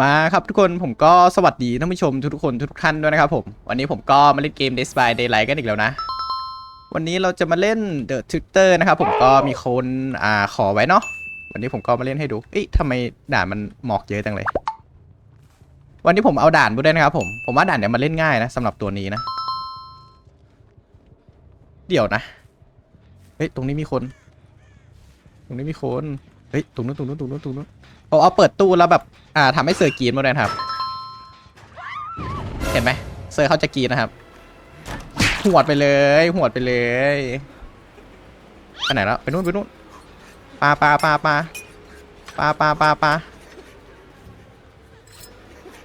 มาครับทุกคนผมก็สวัสดีท่านผู้ชมทุกๆคนทุกท่านด้วยนะครับผมวันนี้ผมก็มาเล่นเกม Dead by Daylight กันอีกแล้วนะ วันนี้เราจะมาเล่น The Tutor นะครับผมก็มีคนอ่าขอไว้เนาะวันนี้ผมก็มาเล่นให้ดูเอ๊ะทำไมด่านมันหมอกเยอะจังเลย วันนี้ผมเอาด่านมาด้วยนะครับผมผมว่าด่านเนี่ยมันเล่นง่ายนะสำหรับตัวนี้นะ เดี๋ยวนะเฮ้ยตรงนี้มีคน ตรงนี้มีคน เฮ้ยตรงนู้นตรงนู้นตรงนู้นตรงนู้นผมเอาเปิดตู้แล้วแบบอ่าทำให้เซอร์กรีนมาด้วยครับ เห็นไหมเซอร์เขาจะกรีนนะครับ หวดไปเลย หวดไปเลยไปไหนแล้วไปนู่นไปนู่นปลาปลาปลาปลาปลาปลาปลาปลา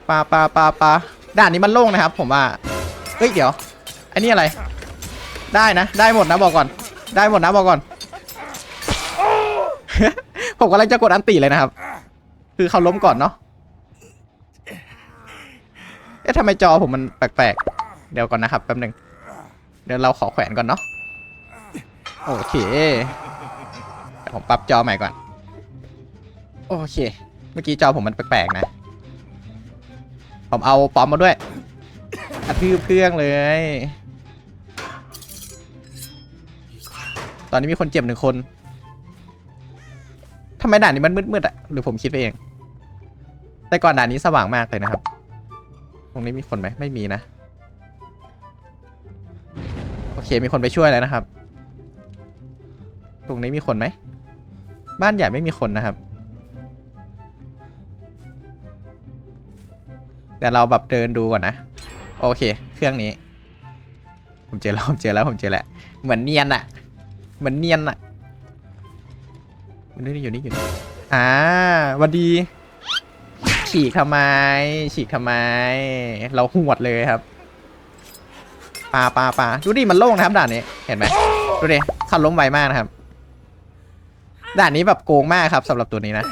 ปลาปลาปลาปลาด่านนี้มันโล่งนะครับ ผมว่าเฮ้ยเดี๋ยว อันนี้อะไร ได้นะ ได้หมดนะบอกก่อน ได้หมดนะบอกก่อน ผมกำลังจะกดอันตีเลยนะครับ คือเขาล้มก่อนเนาะเอ๊ะทำไมจอผมมันแปลกๆ เดี๋ยวก่อนนะครับแป๊บหนึงเดี๋ยวเราขอแขวนก่อนเนาะโอเคเดี๋ยวผมปรับจอใหม่ก่อน โอเค เมื่อกี้จอผมมันแปลกๆนะ ผมเอาปอมมาด้วยกระทืบเครื่องเลย ตอนนี้มีคนเจ็บหนึ่งคน ทำไมด่านนี้มันมืดๆอะหรือผมคิดไปเอง แต่ก่อนด่านนี้สว่างมากเลยนะครับ ตรงนี้มีคนไหมไม่มีนะ โอเคมีคนไปช่วยแล้วนะครับ ตรงนี้มีคนไหม บ้านใหญ่ไม่มีคนนะครับเดี๋ยวเราแบบเดินดูก่อนนะ โอเค เครื่องนี้ ผมเจอแล้วผมเจอแล้วผมเจอแล้ว เหมือนเนียนอะเหมือนเนียนอะ อยู่นี่อยู่นี่อยู่นี่อ่าหวันดี ฉีกทำไม ฉีกทำไม เราหวดเลยครับปลาปลาปลาดูดิมันโล่งนะครับด่านนี้เห็นไหมดูดิขันล้มไวมากนะครับด่านนี้แบบโกงมากครับสำหรับตัวนี้นะ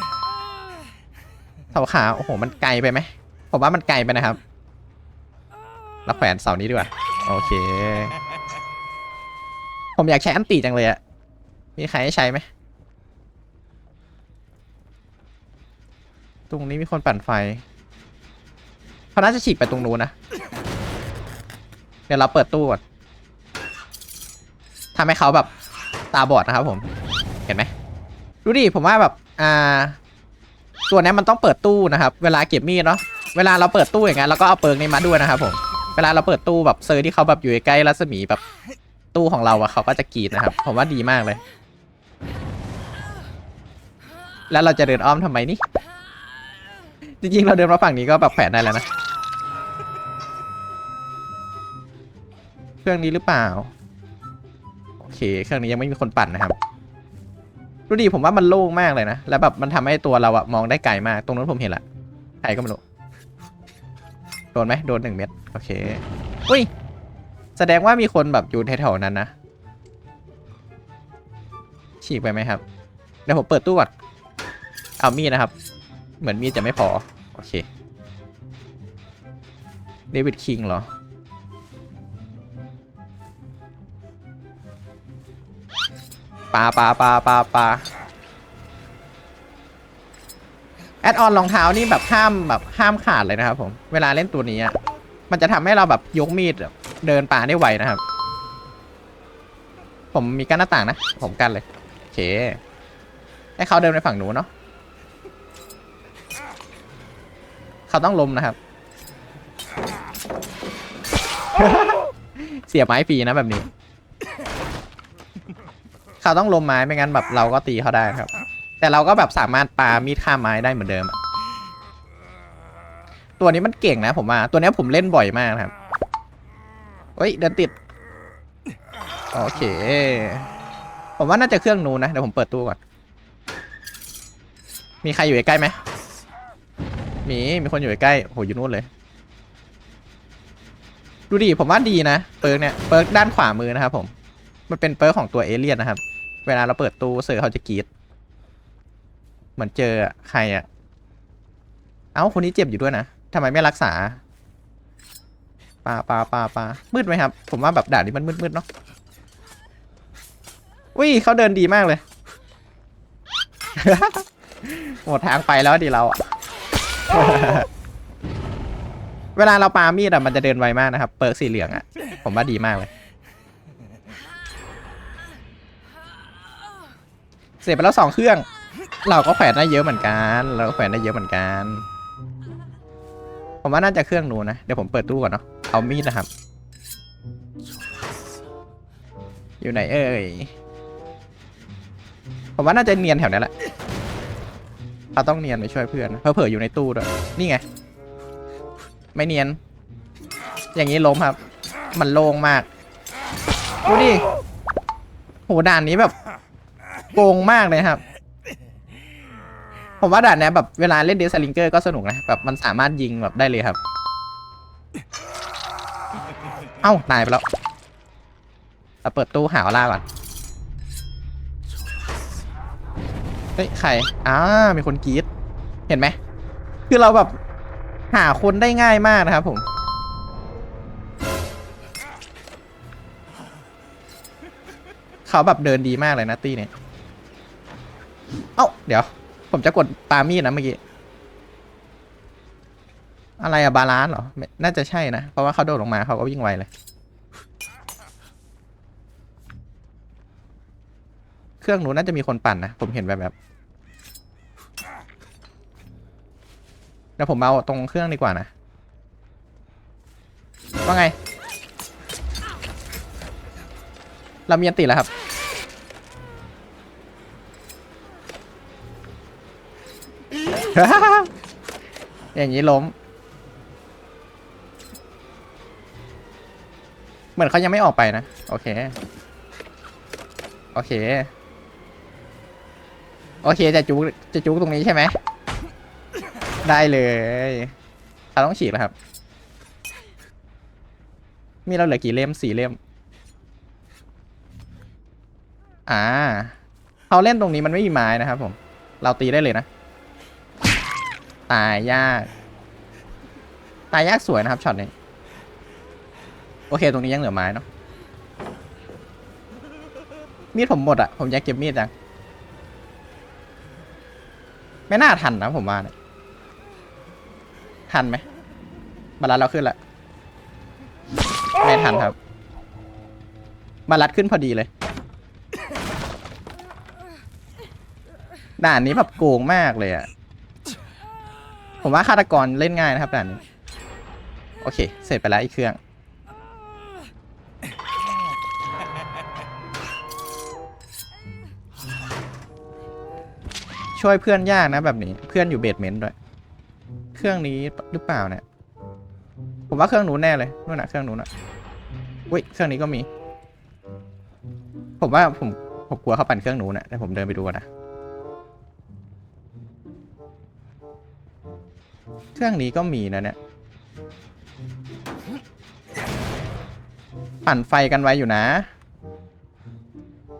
เสาขาโอ้โหมันไกลไปไหมผมว่ามันไกลไปนะครับเราแขวนเสานี้ดีกว่าโอเค ผมอยากใช้อันตีจังเลยอะมีใครให้ใช้ไหม ตรงนี้มีคนปั่นไฟเขาน่าจะฉีกไปตรงนู้นนะ เดี๋ยวเราเปิดตู้ก่อนทำให้เขาแบบตาบอดนะครับผม เห็นไหม ดูดิ ผมว่าแบบ อ่า ตัวนี้มันต้องเปิดตู้นะครับ เวลาเก็บมีดเนาะ เวลาเราเปิดตู้อย่างเงี้ยเราก็เอาเปิร์กนี้มาด้วยนะครับผม เวลาเราเปิดตู้แบบเซอร์ที่เขาแบบอยู่ใกล้รัศมีแบบตู้ของเราอะเขาก็จะกรีดนะครับ ผมว่าดีมากเลย แล้วเราจะเดินอ้อมทำไมนี่ จริงๆ เราเดินมาฝั่งนี้ก็แบบแขวนได้แล้วนะ เครื่องนี้หรือเปล่า โอเค เครื่องนี้ยังไม่มีคนปั่นนะครับ ดูดิผมว่ามันโล่งมากเลยนะ แล้วแบบมันทำให้ตัวเราอะมองได้ไกลมาก ตรงนั้นผมเห็นละใครก็ไม่รู้ โดนไหมโดนหนึ่งเม็ด โอเค อุ้ย แสดงว่ามีคนแบบอยู่แถวๆนั้นนะ ฉีกไปไหมครับ เดี๋ยวผมเปิดตู้ก่อน เอามีดนะครับ เหมือนมีดจะไม่พอ โอเค เดวิดคิงเหรอ ปลาปลาปลาปลาปลาแอดออนรองเท้านี่แบบห้ามแบบห้ามขาดเลยนะครับผม เวลาเล่นตัวนี้อะมันจะทำให้เราแบบยกมีดเดินป่าได้ไวนะครับ ผมมีกั้นหน้าต่างนะ ผมกั้นเลย โอเค ให้เขาเดินไปฝั่งหนูเนาะ เขาต้องล้มนะครับ เสียบไม้ฟรีนะแบบนี้ เขาต้องล้มไม้ไม่งั้นแบบเราก็ตีเขาได้ครับ แต่เราก็แบบสามารถปามีดข้ามไม้ได้เหมือนเดิมอะตัวนี้มันเก่งนะผมว่า ตัวนี้ผมเล่นบ่อยมากนะครับเฮ้ยเดินติด โอเค ผมว่าน่าจะเครื่องนู้นนะ เดี๋ยวผมเปิดตู้ก่อน มีใครอยู่ใกล้ๆไหม มี มีคนอยู่ใกล้ๆโหอยู่นู่นเลย ดูดิ ผมว่าดีนะ เปิร์กเนี่ย เปิร์กด้านขวามือนะครับผม มันเป็นเปิร์กของตัวเอเลี่ยนนะครับ เวลาเราเปิดตู้เสือเขาจะกรีดเหมือนเจอใครอะเอ้า คนนี้เจ็บอยู่ด้วยนะทำไมไม่รักษาปลาปลาปลาปลามืดไหมครับ ผมว่าแบบด่านนี้มันมืดๆเนาะอุ้ยเขาเดินดีมากเลย หมดทางไปแล้วดิเราอะ เวลาเราปามีดอะมันจะเดินไวมากนะครับ เปิร์กสีเหลืองอะผมว่าดีมากเลย เสร็จไปแล้วสองเครื่อง เราก็แขวนได้เยอะเหมือนกัน เราก็แขวนได้เยอะเหมือนกัน ผมว่าน่าจะเครื่องนู้นนะ เดี๋ยวผมเปิดตู้ก่อนเนาะ เอามีดนะครับ อยู่ไหนเอ่ย ผมว่าน่าจะเนียนแถวนี้แหละ เราต้องเนียนไปช่วยเพื่อนนะเผออยู่ในตู้ด้วยนี่ไง ไม่เนียน อย่างนี้ล้มครับ มันโล่งมากดูดิโหด่านนี้แบบโกงมากเลยครับ ผมว่าด่านนี้แบบเวลาเล่นเดซลิงเกอร์ก็สนุกนะแบบมันสามารถยิงแบบได้เลยครับ เอ้าตายไปแล้วเราเปิดตู้หาออล่าก่อน เฮ้ยใครอ่ามีคนกรีดเห็นไหม คือเราแบบหาคนได้ง่ายมากนะครับผม เขาแบบเดินดีมากเลยนะตี้เนี่ย เอ้า เดี๋ยว ผมจะกดปามีดนะเมื่อกี้ อะไรอะบาลานซ์เหรอ น่าจะใช่นะ เพราะว่าเขาโดดลงมาเขาก็วิ่งไวเลย เครื่องหนูน่าจะมีคนปั่นนะ ผมเห็นแบบแบบเดี๋ยวผมเอาตรงเครื่องดีกว่านะ ว่าไง เรามีอันติแล้วครับ อย่างนี้ล้ม เหมือนเขายังไม่ออกไปนะ โอเค โอเค โอเคจะจุกจะจุกตรงนี้ใช่ไหม ได้เลยเราต้องฉีกแล้วครับ มีเราเหลือกี่เล่มสี่เล่ม อ่าเขาเล่นตรงนี้มันไม่มีไม้นะครับผม เราตีได้เลยนะ ตายยาก ตายยากสวยนะครับช็อตนี้ โอเคตรงนี้ยังเหลือไม้เนาะมีดผมหมดอะผมอยากเก็บมีดจัง ไม่น่าทันนะผมว่าเนี่ยทันไหมบาลัดเราขึ้นละไม่ทันครับบาลัดขึ้นพอดีเลยด่านนี้แบบโกงมากเลยอะผมว่าฆาตกรเล่นง่ายนะครับด่านนี้ โอเค เสร็จไปแล้วอีกเครื่อง ช่วยเพื่อนยากนะแบบนี้ เพื่อนอยู่เบสเมนต์ด้วย เครื่องนี้หรือเปล่าเนี่ย ผมว่าเครื่องหนูแน่เลยนู่นนะเครื่องหนูนะอุ้ยเครื่องนี้ก็มี ผมว่าผมผมกลัวเขาปั่นเครื่องหนูนะแต่ผมเดินไปดูก่อนนะ เครื่องนี้ก็มีนะเนี่ย ปั่นไฟกันไว้อยู่นะ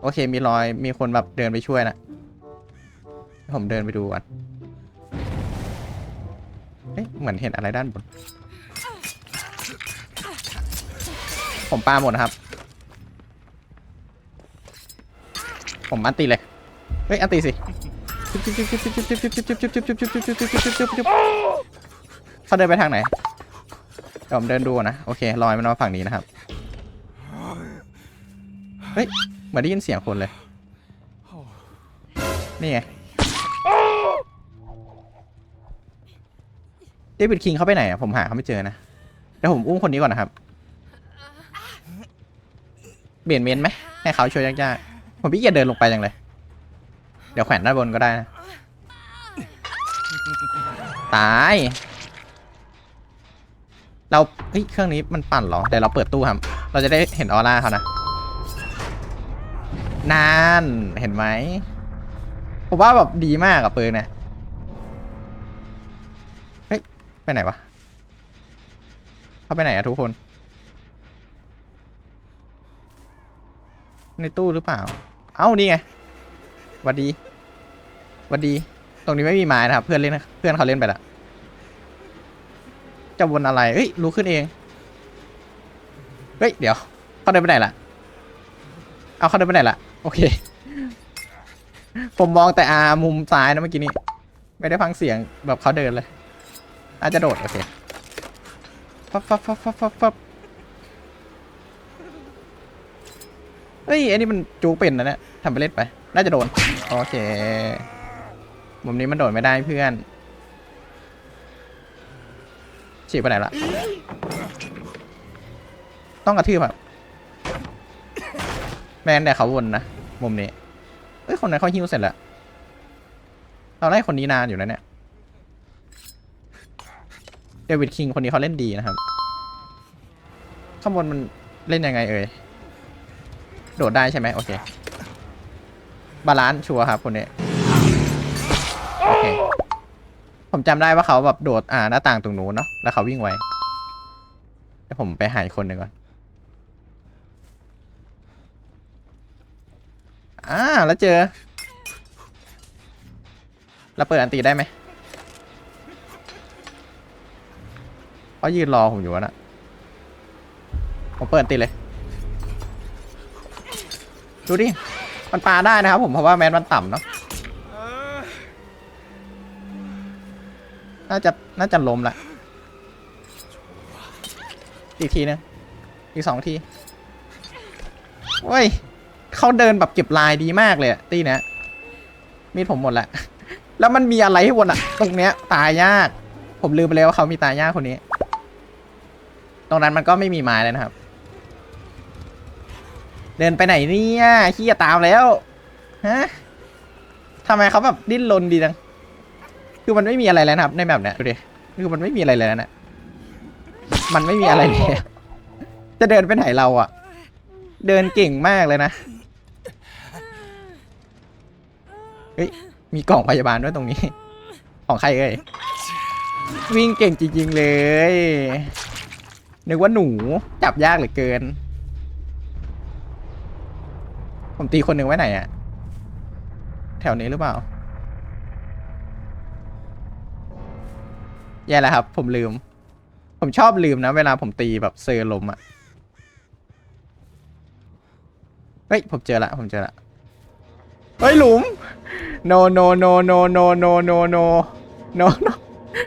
โอเคมีรอยมีคนแบบเดินไปช่วยนะ ผมเดินไปดูก่อนเอ๊ะเหมือนเห็นอะไรด้านบน ผมปาหมดนะครับ ผมอันตีเลย เฮ้ยอันตีสิเขาเดินไปทางไหนเดี๋ยวผมเดินดูนนะ โอเคลอยมันมาฝั่งนี้นะครับ เฮ้ยเหมือนได้ยินเสียงคนเลย นี่ไง เดวิดคิงเขาไปไหนอะผมหาเขาไม่เจอนะเดี๋ยวผมอุ้มคนนี้ก่อนนะครับ เปลี่ยนเมนไหมให้เขาช่วยยากๆผมพี่เกียจเดินลงไปจังเลย เดี๋ยวแขวนด้านบนก็ได้นะตาย เราเฮ้ยเครื่องนี้มันปั่นเหรอแต่เราเปิดตู้ครับ เราจะได้เห็นออร่าเขานะนานเห็นไหมผมว่าแบบดีมากอะปืนเนี่ย ไปไหนวะ เขาไปไหนอะทุกคน ในตู้หรือเปล่า เอ้านี่ไงวัดดีวัดดี ตรงนี้ไม่มีไม้นะครับ เพื่อนเล่นเพื่อนเขาเล่นไปละจะวนอะไร เฮ้ยรู้ขึ้นเอง เฮ้ย เดี๋ยว เขาเดินไปไหนล่ะ เอาเขาเดินไปไหนล่ะ โอเค ผมมองแต่อามุมซ้ายนะเมื่อกี้นี้ ไม่ได้ฟังเสียงแบบเขาเดินเลย อาจจะโดด โอเคฟับฟับฟับฟับฟับฟับเฮ้ย อันนี้มันจูเป็นนะเนี่ยทำไปเล่นไป น่าจะโดน โอเค มุมนี้มันโดดไม่ได้เพื่อน ฉีกไปไหนละ ต้องกระทืบแบบแมนแต่เขาวนนะ มุมนี้ เอ้ย คนนั้นเขาฮิวเสร็จแล้วเราไล่คนนี้นานอยู่นะเนี่ย เดวิดคิงคนนี้เขาเล่นดีนะครับ ข้างบนมันเล่นยังไงเอ่ย โดดได้ใช่ไหมโอเค บาลานซ์ชัวร์ครับคนนี้ โอเค ผมจำได้ว่าเขาแบบโดดอ่าหน้าต่างตรงนู้นเนาะ แล้วเขาวิ่งไวเดี๋ยวผมไปหาอีกคนหนึ่งก่อน อ่า แล้วเจอ แล้วเปิดอันตีได้ไหม เขายืนรอผมอยู่วะนะผมเปิดตีเลย ดูดิ มันปาได้นะครับผมเพราะว่าแมนมันต่ำเนาะ น่าจะ น่าจะล้มละ อีกทีนึง อีกสองทีเว้ย เขาเดินแบบเก็บลายดีมากเลยอะตีเนี้ยมีดผมหมดแหละ แล้วมันมีอะไรให้วนอะตรงเนี้ย ตายยาก ผมลืมไปเลยว่าเขามีตายยากคนนี้ ตรงนั้นมันก็ไม่มีไม้เลยนะครับ เดินไปไหนเนี่ยขี้จะตามแล้วฮะทำไมเขาแบบดิ้นรนดีจังคือมันไม่มีอะไรแล้วนะครับ ในแบบเนี้ยดูดิคือมันไม่มีอะไรเลยนะเนี่ยมันไม่มีอะไรเลยจะเดินไปไหนเราอะเดินเก่งมากเลยนะเฮ้ยมีกล่องพยาบาลด้วยตรงนี้ ของใครเอ่ยวิ่งเก่งจริงๆเลย นึกว่าหนูจับยากเหลือเกิน ผมตีคนหนึ่งไว้ไหนอะแถวนี้หรือเปล่า แย่แล้วครับ ผมลืม ผมชอบลืมนะ เวลาผมตีแบบเซอร์ลมอะเฮ้ย ผมเจอละ ผมเจอละ เฮ้ย หลุม no no no no no no no no no no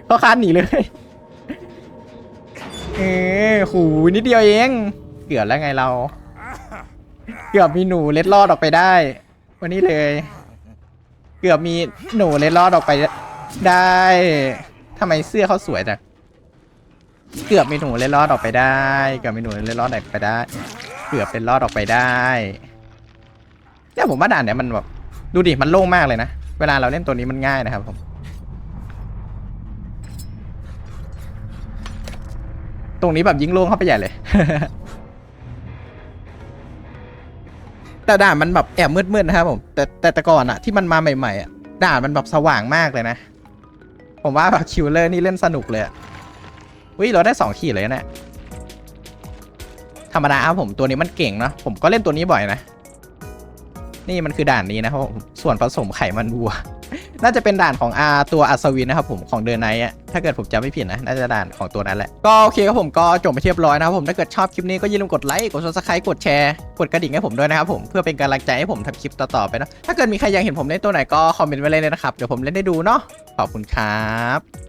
เขาคานหนีเลยเออ หูนิดเดียวเอง เกือบแล้วไงเรา เกือบมีหนูเล็ดลอดออกไปได้ วันนี้เลย เกือบมีหนูเล็ดลอดออกไปได้ทำไมเสื้อเขาสวยจังเกือบมีหนูเล็ดลอดออกไปได้ เกือบมีหนูเล็ดลอดออกไปได้ เกือบเป็นลอดออกไปได้เนี่ยผมว่าด่านเนี่ยมันแบบดูดิมันโล่งมากเลยนะ เวลาเราเล่นตัวนี้มันง่ายนะครับผม ตรงนี้แบบยิงโล่งเข้าไปใหญ่เลย แต่ด่านมันแบบแอบมืดๆนะครับผม แต่แต่แต่ก่อนอะที่มันมาใหม่ๆอะด่านมันแบบสว่างมากเลยนะ ผมว่าแบบคิวเลอร์นี่เล่นสนุกเลยอะวิเราได้สองขีดเลยนะเนี่ยธรรมดาครับผมตัวนี้มันเก่งเนอะผมก็เล่นตัวนี้บ่อยนะ นี่มันคือด่านนี้นะครับผมส่วนผสมไขมันวัว น่าจะเป็นด่านของอาตัวอัศวินนะครับผมของเดนไนอะถ้าเกิดผมจำไม่ผิดนะ น่าจะด่านของตัวนั้นแหละ ก็โอเคครับผมก็จบไปเรียบร้อยนะครับผม ถ้าเกิดชอบคลิปนี้ก็อย่าลืมกดไลค์ กด subscribe กดแชร์ กดกระดิ่งให้ผมด้วยนะครับผม เพื่อเป็นกำลังใจให้ผมทำคลิปต่อๆไปนะ ถ้าเกิดมีใครอยากเห็นผมเล่นตัวไหนก็คอมเมนต์ไว้เลยนะครับ เดี๋ยวผมเล่นได้ดูเนาะ ขอบคุณครับ